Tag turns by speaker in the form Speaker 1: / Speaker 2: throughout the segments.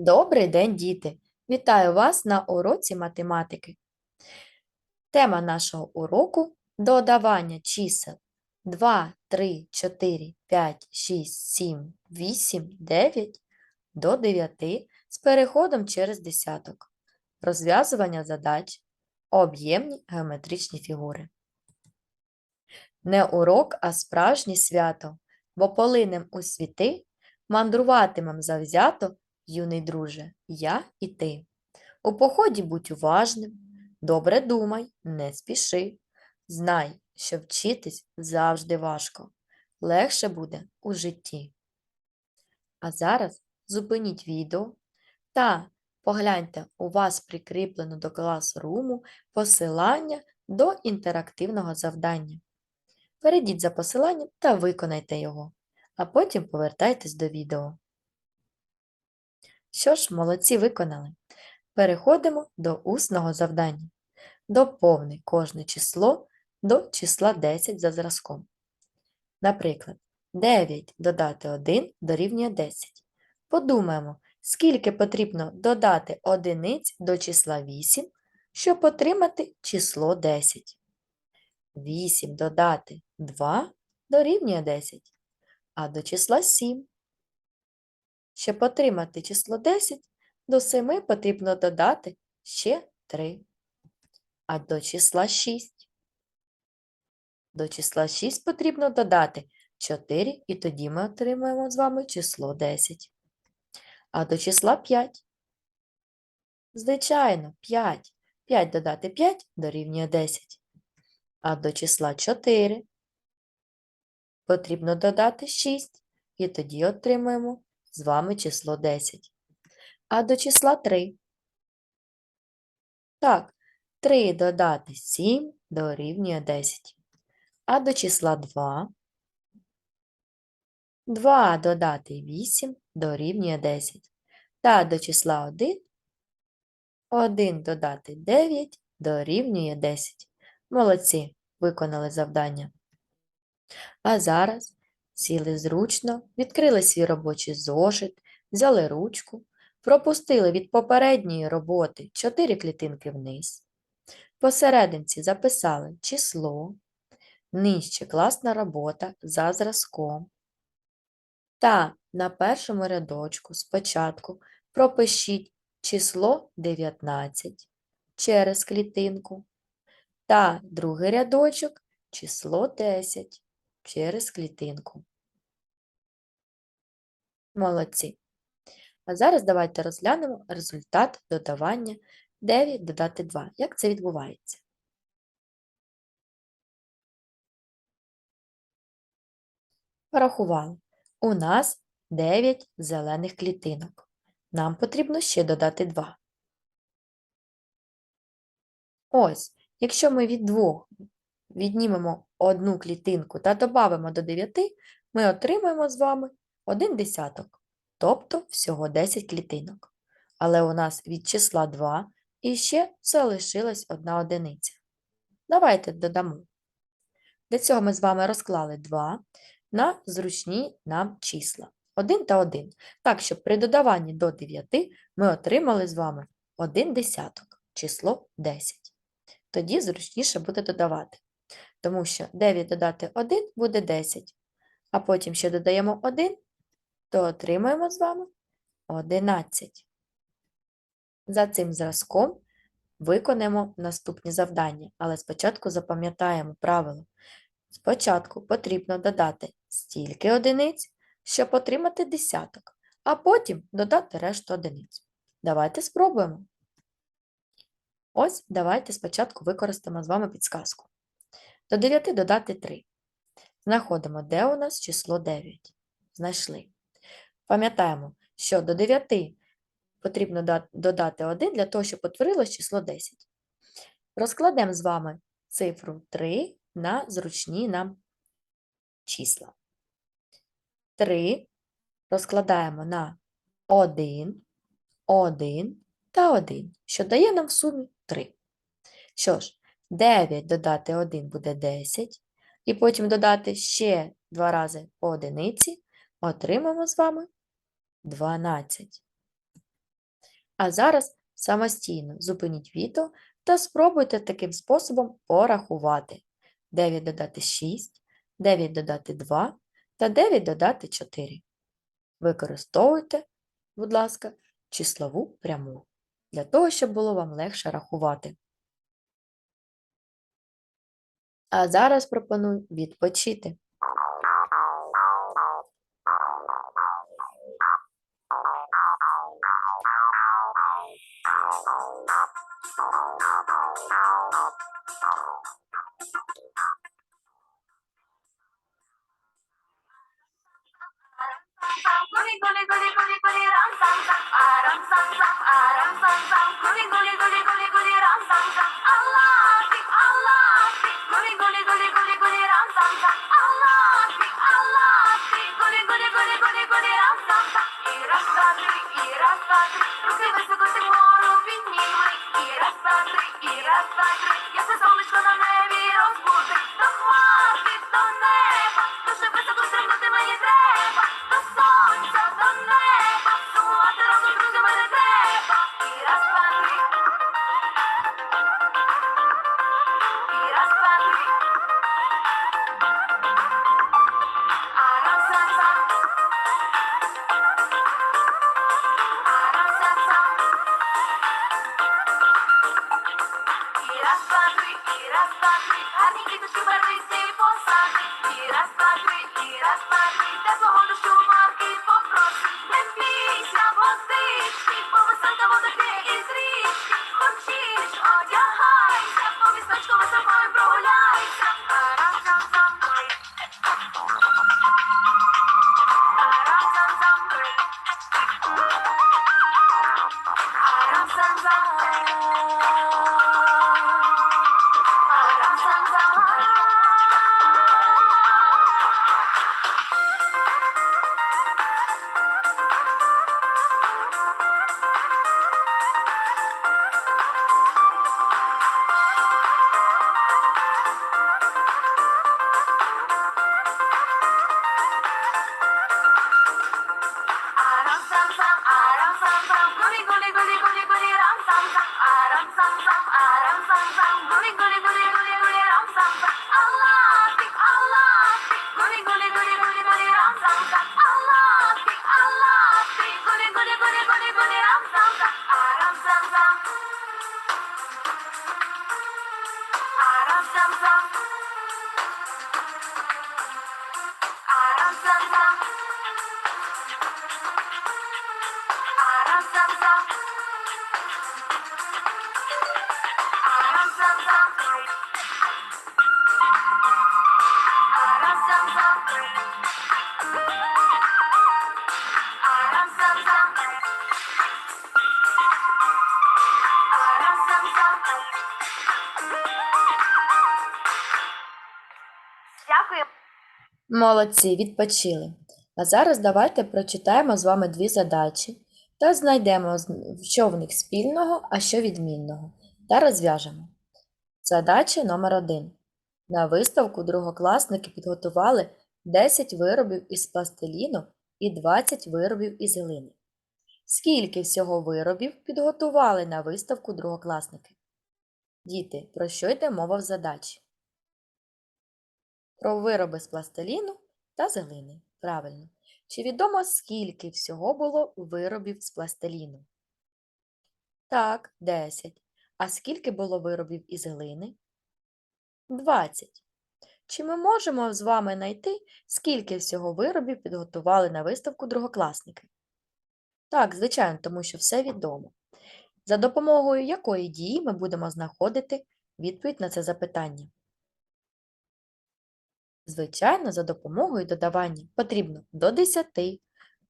Speaker 1: Добрий день, діти! Вітаю вас на уроці математики. Тема нашого уроку додавання чисел 2, 3, 4, 5, 6, 7, 8, 9 до 9 з переходом через десяток. Розв'язування задач, об'ємні геометричні фігури. Не урок, а справжнє свято, бо полинем у світи мандруватимем завзято юний друже, я і ти. У поході будь уважним, добре думай, не спіши. Знай, що вчитись завжди важко, легше буде у житті. А зараз зупиніть відео та погляньте, у вас прикріплено до класруму посилання до інтерактивного завдання. Перейдіть за посиланням та виконайте його, а потім повертайтесь до відео. Що ж, молодці виконали. Переходимо до усного завдання. Доповни кожне число до числа 10 за зразком. Наприклад, 9 додати 1 дорівнює 10. Подумаємо, скільки потрібно додати одиниць до числа 8, щоб отримати число 10. 8 додати 2 дорівнює 10, а до числа 7 щоб отримати число 10, до 7 потрібно додати ще 3. А до числа 6. До числа 6 потрібно додати 4, і тоді ми отримаємо з вами число 10. А до числа 5. Звичайно, 5. 5 додати 5 дорівнює 10. А до числа 4 потрібно додати 6, і тоді отримаємо з вами число 10. А до числа 3. Так, 3 додати 7 дорівнює 10. А до числа 2. 2 додати 8 дорівнює 10. Та до числа 1. 1 додати 9 дорівнює 10. Молодці, виконали завдання. А зараз Сіли зручно, відкрили свій робочий зошит, взяли ручку, пропустили від попередньої роботи 4 клітинки вниз. Посерединці записали число, нижче класна робота за зразком. Та на першому рядочку спочатку пропишіть число 19 через клітинку. Та другий рядочок число 10 через клітинку. Молодці. А зараз давайте розглянемо результат додавання 9 додати 2. Як це відбувається? Порахували. У нас 9 зелених клітинок. Нам потрібно ще додати 2. Ось, якщо ми від 2 віднімемо одну клітинку та додамо до 9, ми отримаємо з вами 1 десяток, тобто всього 10 клітинок. Але у нас від числа 2 і ще залишилась одна одиниця. Давайте додамо. Для цього ми з вами розклали 2 на зручні нам числа 1 та 1. Так, щоб при додаванні до 9 ми отримали з вами 1 десяток, число 10. Тоді зручніше буде додавати тому що 9 додати 1 буде 10. А потім ще додаємо 1, то отримаємо з вами 11. За цим зразком виконаємо наступні завдання, але спочатку запам'ятаємо правило. Спочатку потрібно додати стільки одиниць, щоб отримати десяток, а потім додати решту одиниць. Давайте спробуємо. Ось давайте спочатку використаємо з вами підсказку. До 9 додати 3. Знаходимо, де у нас число 9. Знайшли. Пам'ятаємо, що до 9 потрібно додати 1 для того, щоб утворилось число 10. Розкладемо з вами цифру 3 на зручні нам числа. 3 розкладаємо на 1, 1 та 1, що дає нам в сумі 3. Що ж, 9 додати 1 буде 10. І потім додати ще 2 рази по одиниці, отримаємо з вами 12. А зараз самостійно зупиніть відео та спробуйте таким способом порахувати. 9 додати 6, 9 додати 2 та 9 додати 4. Використовуйте, будь ласка, числову пряму для того, щоб було вам легше рахувати. А зараз пропоную відпочити.
Speaker 2: Guli guli guli guli guli ram sam sam aram sam sam aram sam sam guli guli
Speaker 1: Молодці, відпочили. А зараз давайте прочитаємо з вами дві задачі та знайдемо, що в них спільного, а що відмінного, та розв'яжемо. Задача номер один. На виставку другокласники підготували 10 виробів із пластиліну і 20 виробів із глини. Скільки всього виробів підготували на виставку другокласники? Діти, про що йде мова в задачі? Про вироби з пластиліну та з глини. Правильно. Чи відомо, скільки всього було виробів з пластиліну? Так, 10. А скільки було виробів із глини? 20. Чи ми можемо з вами знайти, скільки всього виробів підготували на виставку другокласники? Так, звичайно, тому що все відомо. За допомогою якої дії ми будемо знаходити відповідь на це запитання? Звичайно, за допомогою додавання потрібно до 10,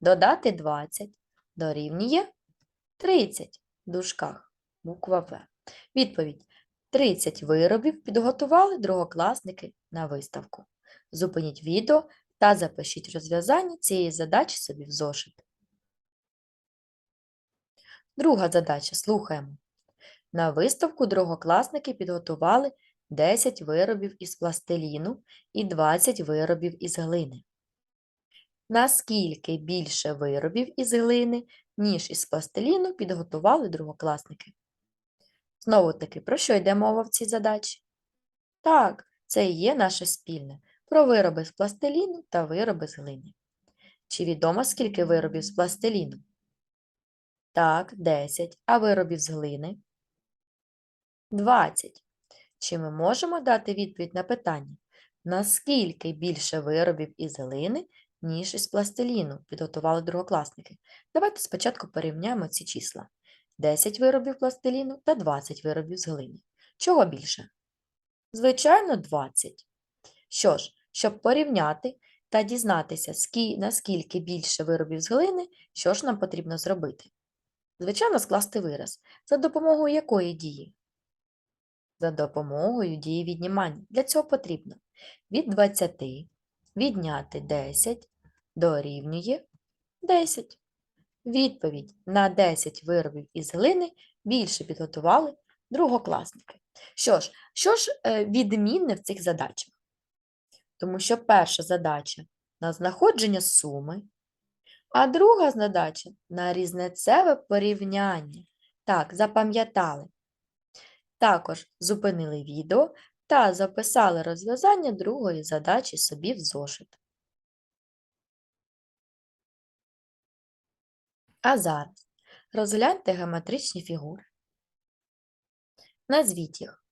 Speaker 1: додати 20, дорівнює 30 в дужках, буква В. Відповідь. 30 виробів підготували другокласники на виставку. Зупиніть відео та запишіть розв'язання цієї задачі собі в зошит. Друга задача. Слухаємо. На виставку другокласники підготували 10 виробів із пластиліну і 20 виробів із глини. Наскільки більше виробів із глини, ніж із пластиліну, підготували другокласники? Знову таки, про що йде мова в цій задачі? Так, це і є наше спільне про вироби з пластиліну та вироби з глини. Чи відомо, скільки виробів з пластиліну? Так, 10. А виробів з глини? 20. Чи ми можемо дати відповідь на питання, наскільки більше виробів із глини, ніж із пластиліну, підготували другокласники? Давайте спочатку порівняємо ці числа. 10 виробів пластиліну та 20 виробів з глини. Чого більше? Звичайно, 20. Що ж, щоб порівняти та дізнатися, скі- наскільки більше виробів з глини, що ж нам потрібно зробити? Звичайно, скласти вираз. За допомогою якої дії? За допомогою дії віднімання. Для цього потрібно від 20 відняти 10 дорівнює 10. Відповідь на 10 виробів із глини більше підготували другокласники. Що ж, що ж е, відмінне в цих задачах? Тому що перша задача на знаходження суми, а друга задача на різницеве порівняння. Так, запам'ятали. Також зупинили відео та записали розв'язання другої задачі собі в зошит. А зараз розгляньте геометричні фігури. Назвіть їх.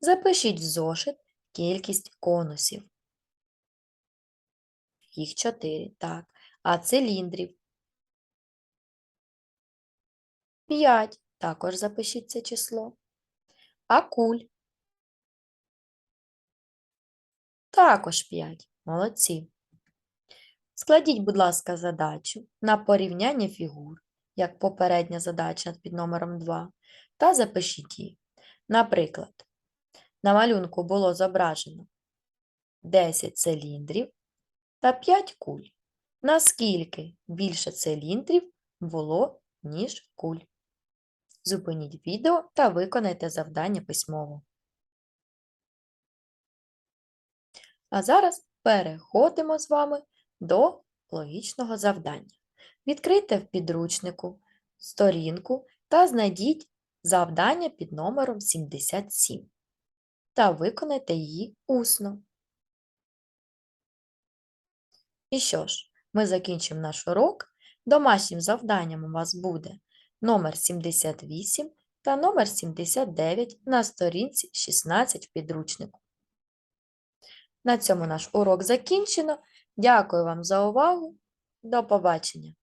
Speaker 1: Запишіть в зошит кількість конусів. Їх чотири, так. А циліндрів? П'ять. Також запишіть це число. А куль? Також 5. Молодці. Складіть, будь ласка, задачу на порівняння фігур, як попередня задача під номером 2, та запишіть її. Наприклад, на малюнку було зображено 10 циліндрів та 5 куль. Наскільки більше циліндрів було, ніж куль? Зупиніть відео та виконайте завдання письмово. А зараз переходимо з вами до логічного завдання. Відкрийте в підручнику сторінку та знайдіть завдання під номером 77 та виконайте її усно. І що ж, ми закінчимо наш урок. Домашнім завданням у вас буде номер 78 та номер 79 на сторінці 16 в підручнику. На цьому наш урок закінчено. Дякую вам за увагу. До побачення!